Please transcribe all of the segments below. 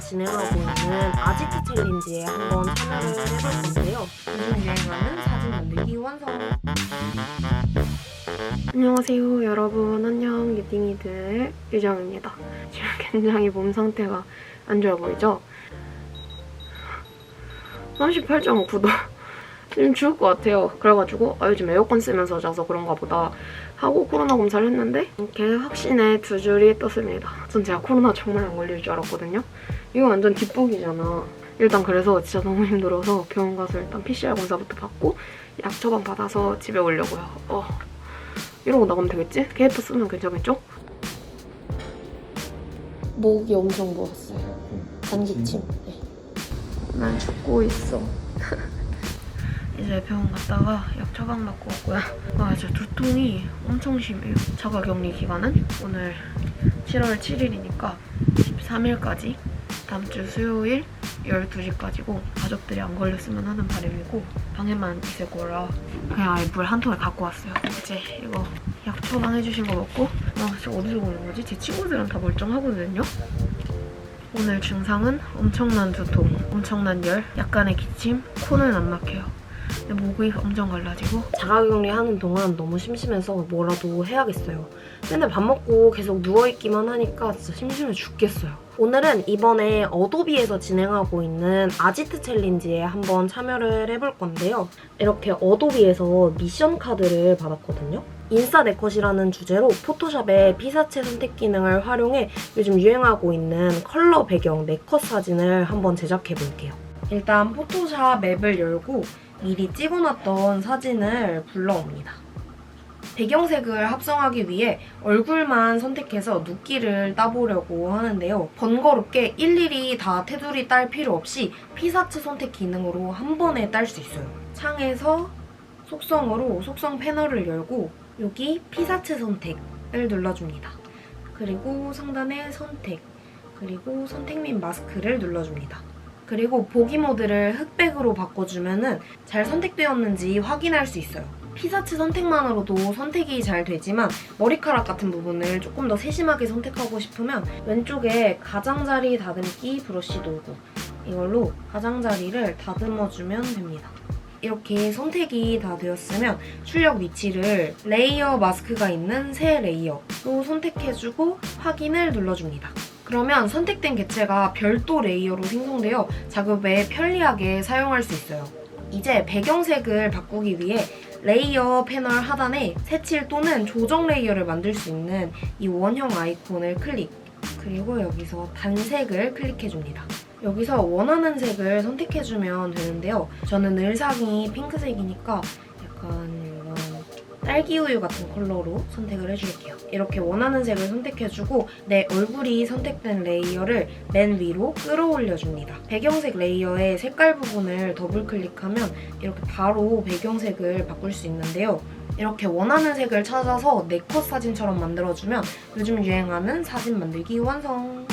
진행하고 있는 아지트 챌린지에 한번 참여를 해볼 건데요. 요즘 유행하는 사진 만들기 완성. 안녕하세요 여러분. 안녕 유딩이들. 유정입니다. 지금 굉장히 몸 상태가 안 좋아 보이죠? 38.9도. 지금 죽을 것 같아요. 그래가지고 아, 요즘 에어컨 쓰면서 자서 그런가 보다 하고 코로나 검사를 했는데 이렇게 확신의 두 줄이 떴습니다. 전 제가 코로나 정말 안 걸릴 줄 알았거든요 이거 완전 뒷북이잖아 일단 그래서 진짜 너무 힘들어서 병원 가서 일단 PCR 검사부터 받고 약 처방 받아서 집에 오려고요 어. 이러고 나가면 되겠지? 캐릭터 쓰면 괜찮겠죠? 목이 엄청 부었어요. 단기침. 네. 난 죽고 있어. 이제 병원 갔다가 약 처방 받고 왔고요. 아, 진짜 두통이 엄청 심해요. 자가격리 기간은 오늘 7월 7일이니까 13일까지 다음 주 수요일 12시까지고 가족들이 안 걸렸으면 하는 바람이고 방에만 있을 거라 그냥 아예 물 한 통을 갖고 왔어요. 이제 이거 약 처방해주신 거 먹고 아 진짜 어디서 보는 거지? 제 친구들은 다 멀쩡하거든요. 오늘 증상은 엄청난 두통, 엄청난 열, 약간의 기침, 코는 안 막혀요. 근데 목이 엄청 갈라지고 자가격리 하는 동안 너무 심심해서 뭐라도 해야겠어요. 맨날 밥 먹고 계속 누워있기만 하니까 진짜 심심해 죽겠어요. 오늘은 이번에 어도비에서 진행하고 있는 아지트 챌린지에 한번 참여를 해볼 건데요. 이렇게 어도비에서 미션 카드를 받았거든요. 인싸 네컷이라는 주제로 포토샵의 피사체 선택 기능을 활용해 요즘 유행하고 있는 컬러 배경 네컷 사진을 한번 제작해 볼게요. 일단 포토샵 맵을 열고 미리 찍어놨던 사진을 불러옵니다. 배경색을 합성하기 위해 얼굴만 선택해서 눕기를 따보려고 하는데요. 번거롭게 일일이 다 테두리 딸 필요 없이 피사체 선택 기능으로 한 번에 딸 수 있어요. 창에서 속성으로 속성 패널을 열고 여기 피사체 선택을 눌러줍니다. 그리고 상단에 선택, 그리고 선택 및 마스크를 눌러줍니다. 그리고 보기 모드를 흑백으로 바꿔주면 은 잘 선택되었는지 확인할 수 있어요. 피사체 선택만으로도 선택이 잘 되지만 머리카락 같은 부분을 조금 더 세심하게 선택하고 싶으면 왼쪽에 가장자리 다듬기 브러쉬 도구 이걸로 가장자리를 다듬어주면 됩니다. 이렇게 선택이 다 되었으면 출력 위치를 레이어 마스크가 있는 새 레이어로 선택해주고 확인을 눌러줍니다. 그러면 선택된 객체가 별도 레이어로 생성되어 작업에 편리하게 사용할 수 있어요. 이제 배경색을 바꾸기 위해 레이어 패널 하단에 색칠 또는 조정 레이어를 만들 수 있는 이 원형 아이콘을 클릭 그리고 여기서 단색을 클릭해줍니다. 여기서 원하는 색을 선택해주면 되는데요. 저는 을상이 핑크색이니까 약간 딸기 우유 같은 컬러로 선택을 해줄게요. 이렇게 원하는 색을 선택해주고 내 얼굴이 선택된 레이어를 맨 위로 끌어올려줍니다. 배경색 레이어의 색깔 부분을 더블 클릭하면 이렇게 바로 배경색을 바꿀 수 있는데요. 이렇게 원하는 색을 찾아서 네컷 사진처럼 만들어주면 요즘 유행하는 사진 만들기 완성!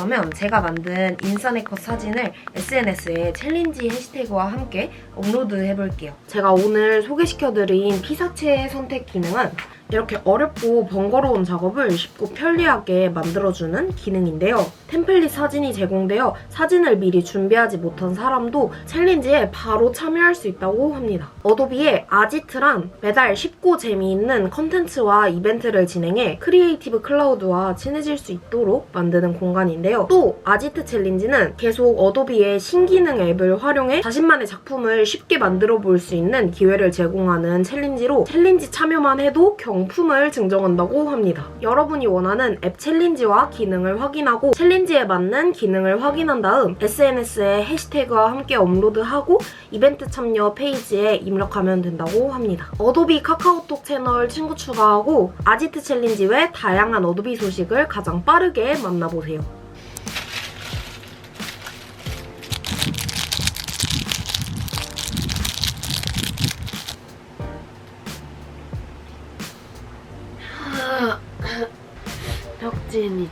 그러면 제가 만든 인싸네컷 사진을 SNS에 챌린지 해시태그와 함께 업로드 해볼게요. 제가 오늘 소개시켜드린 피사체 선택 기능은 이렇게 어렵고 번거로운 작업을 쉽고 편리하게 만들어주는 기능인데요. 템플릿 사진이 제공되어 사진을 미리 준비하지 못한 사람도 챌린지에 바로 참여할 수 있다고 합니다. 어도비의 아지트란 매달 쉽고 재미있는 컨텐츠와 이벤트를 진행해 크리에이티브 클라우드와 친해질 수 있도록 만드는 공간인데요. 또 아지트 챌린지는 계속 어도비의 신기능 앱을 활용해 자신만의 작품을 쉽게 만들어 볼 수 있는 기회를 제공하는 챌린지로 챌린지 참여만 해도 경 품을 증정한다고 합니다. 여러분이 원하는 앱 챌린지와 기능을 확인하고 챌린지에 맞는 기능을 확인한 다음 SNS에 해시태그와 함께 업로드하고 이벤트 참여 페이지에 입력하면 된다고 합니다. 어도비 카카오톡 채널 친구 추가하고 아지트 챌린지 외 다양한 어도비 소식을 가장 빠르게 만나보세요.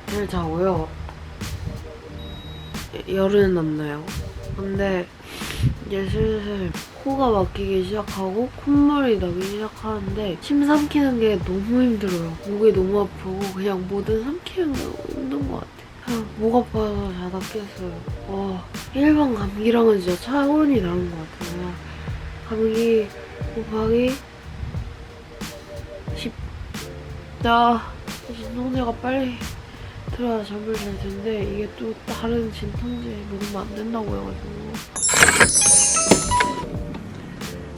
이틀 자고요. 열은 안 나요. 근데 이제 슬슬 코가 막히기 시작하고 콧물이 나기 시작하는데 침 삼키는 게 너무 힘들어요. 목이 너무 아프고 그냥 뭐든 삼키는 게 힘든 것 같아요. 목 아파서 자다 깼어요. 와 일반 감기랑은 진짜 차원이 다른 것 같아요. 감기 곱하기 10. 나 진통제가 빨리 들어야 잠을 잘 텐데 이게 또 다른 진통제 먹으면 안 된다고 해가지고.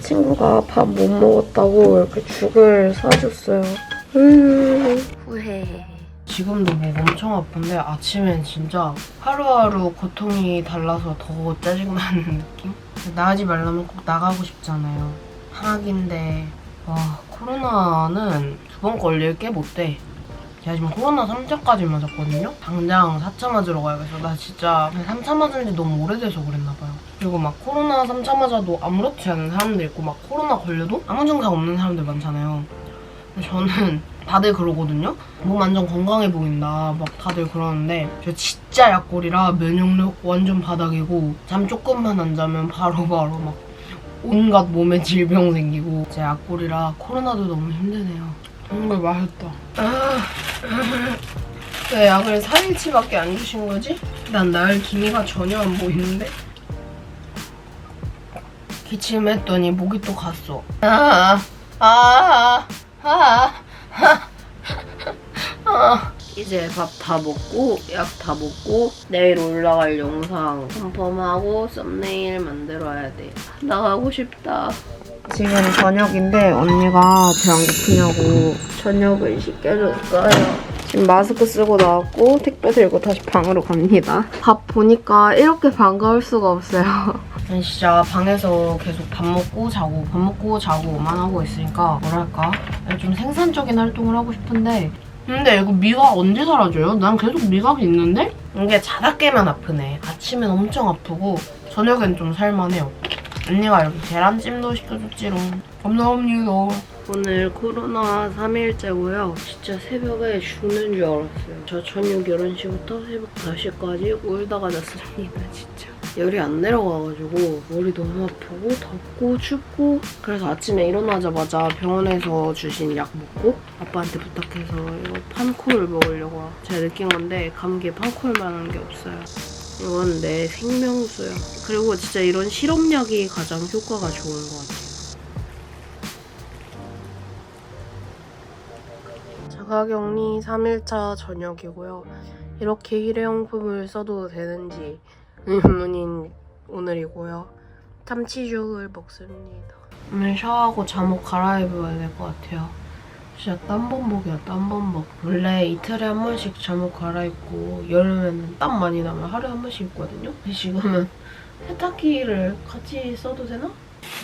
친구가 밥 못 먹었다고 이렇게 죽을 사줬어요. 음, 후회. 지금도 목 엄청 아픈데 아침엔 진짜 하루하루 고통이 달라서 더 짜증나는 느낌? 나가지 말라면 꼭 나가고 싶잖아요. 한학인데 와 코로나는 두 번 걸릴 게 못돼 제가 지금 코로나 3차까지 맞았거든요? 당장 4차 맞으러 가야겠어. 나 진짜 3차 맞은 지 너무 오래돼서 그랬나 봐요. 그리고 막 코로나 3차 맞아도 아무렇지 않은 사람들 있고 막 코로나 걸려도 아무 증상 없는 사람들 많잖아요. 저는 다들 그러거든요? 몸 완전 건강해 보인다. 막 다들 그러는데 저 진짜 약골이라 면역력 완전 바닥이고 잠 조금만 안 자면 바로바로 막 온갖 몸에 질병 생기고 제 약골이라 코로나도 너무 힘드네요. 정말 맛있다. 아, 왜 약을 4일치밖에 안 주신 거지? 난 나을 기미가 전혀 안 보이는데? 기침했더니 목이 또 갔어. 아, 아, 아, 아, 아. 이제 밥 다 먹고 약 다 먹고 내일 올라갈 영상 컨펌하고 썸네일 만들어야 돼. 나가고 싶다. 지금 저녁인데 언니가 배 안 고프냐고 저녁을 시켜줬어요. 지금 마스크 쓰고 나왔고 택배 들고 다시 방으로 갑니다. 밥 보니까 이렇게 반가울 수가 없어요. 진짜 방에서 계속 밥 먹고 자고 밥 먹고 자고만 하고 있으니까 뭐랄까 좀 생산적인 활동을 하고 싶은데 근데 이거 미각 언제 사라져요? 난 계속 미각이 있는데? 이게 자다 깨면 아프네. 아침엔 엄청 아프고 저녁엔 좀 살만해요. 언니가 이렇게 계란찜도 시켜줬지롱. 감사합니다. 오늘 코로나 3일째고요. 진짜 새벽에 죽는 줄 알았어요. 저 저녁 11시부터 새벽 5시까지 울다가 잤습니다, 진짜. 열이 안 내려가가지고 머리 너무 아프고 덥고 춥고 그래서 아침에 일어나자마자 병원에서 주신 약 먹고 아빠한테 부탁해서 이거 판콜을 먹으려고 제가 느낀 건데 감기에 판콜만한 게 없어요. 이건 내 생명수야. 그리고 진짜 이런 실험약이 가장 효과가 좋은 것 같아요. 자가격리 3일차 저녁이고요. 이렇게 일회용품을 써도 되는지 의문인 오늘이고요. 참치죽을 먹습니다. 오늘 샤워하고 잠옷 갈아입어야 될 것 같아요. 진짜 땀범벅이야 땀범벅. 원래 이틀에 한 번씩 잠옷 갈아입고 여름에는 땀 많이 나면 하루에 한 번씩 입거든요. 근데 지금은 세탁기를 같이 써도 되나?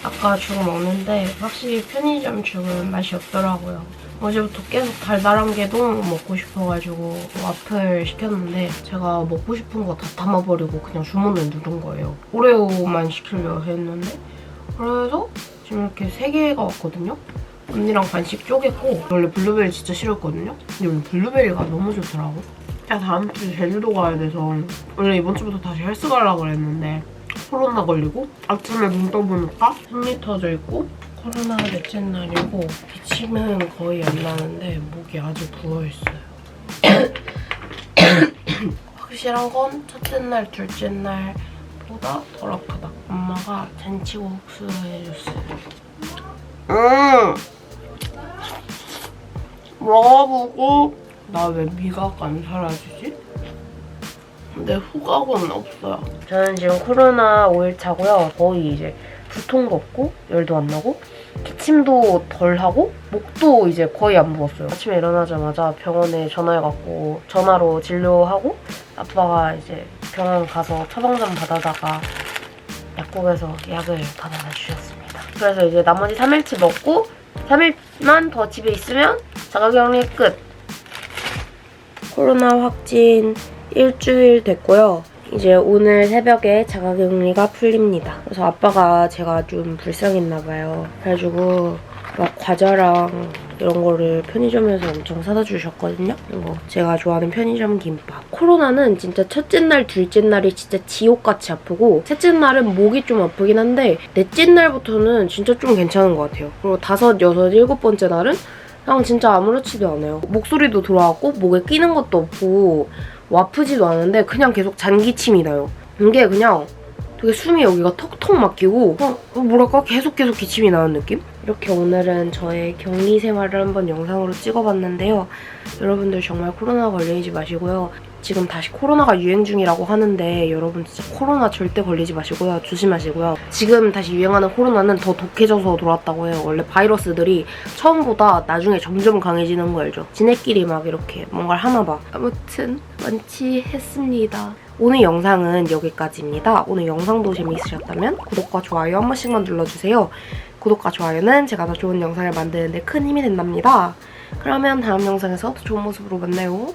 아까 죽을 먹는데 확실히 편의점 죽은 맛이 없더라고요. 어제부터 계속 달달한 게 너무 먹고 싶어가지고 와플 시켰는데 제가 먹고 싶은 거 다 담아버리고 그냥 주문을 누른 거예요. 오레오만 시키려 했는데 그래서 지금 이렇게 세 개가 왔거든요. 언니랑 반씩 쪼갰고 원래 블루베리 진짜 싫었거든요. 근데 오늘 블루베리가 너무 좋더라고. 제가 다음 주 제주도 가야 돼서 원래 이번 주부터 다시 헬스 가려고 그랬는데 코로나 걸리고 아침에 눈 떠보니까 숨이 터져 있고 코로나 넷째 날이고 기침은 거의 안 나는데 목이 아주 부어있어요. 확실한 건 첫째 날, 둘째 날보다 덜 아프다. 엄마가 잔치국수 해줬어요. 음! 먹어보고 나 왜 미각 안 사라지지? 근데 후각은 없어요. 저는 지금 코로나 5일차고요. 거의 이제 두통도 없고 열도 안 나고 기침도 덜 하고 목도 이제 거의 안 부었어요. 아침에 일어나자마자 병원에 전화해갖고 전화로 진료하고 아빠가 이제 병원 가서 처방전 받아다가 약국에서 약을 받아다 주셨습니다. 그래서 이제 나머지 3일치 먹고 3일만 더 집에 있으면 자가격리 끝. 코로나 확진 일주일 됐고요. 이제 오늘 새벽에 자가격리가 풀립니다. 그래서 아빠가 제가 좀 불쌍했나 봐요. 그래가지고 막 과자랑 이런 거를 편의점에서 엄청 사다 주셨거든요. 이거 제가 좋아하는 편의점 김밥. 코로나는 진짜 첫째 날, 둘째 날이 진짜 지옥같이 아프고 셋째 날은 목이 좀 아프긴 한데 넷째 날부터는 진짜 좀 괜찮은 것 같아요. 그리고 다섯, 여섯, 일곱 번째 날은 그냥 진짜 아무렇지도 않아요. 목소리도 돌아왔고 목에 끼는 것도 없고 뭐 아프지도 않은데 그냥 계속 잔기침이 나요. 이게 그냥 되게 숨이 여기가 턱턱 막히고 어, 뭐랄까 계속 계속 기침이 나는 느낌? 이렇게 오늘은 저의 격리 생활을 한번 영상으로 찍어봤는데요. 여러분들 정말 코로나 걸리지 마시고요. 지금 다시 코로나가 유행 중이라고 하는데 여러분 진짜 코로나 절대 걸리지 마시고요. 조심하시고요. 지금 다시 유행하는 코로나는 더 독해져서 돌아왔다고 해요. 원래 바이러스들이 처음보다 나중에 점점 강해지는 거 알죠? 지네끼리 막 이렇게 뭔가를 하나 봐. 아무튼 완치했습니다. 오늘 영상은 여기까지입니다. 오늘 영상도 재미있으셨다면 구독과 좋아요 한 번씩만 눌러주세요. 구독과 좋아요는 제가 더 좋은 영상을 만드는데 큰 힘이 된답니다. 그러면 다음 영상에서 더 좋은 모습으로 만나요.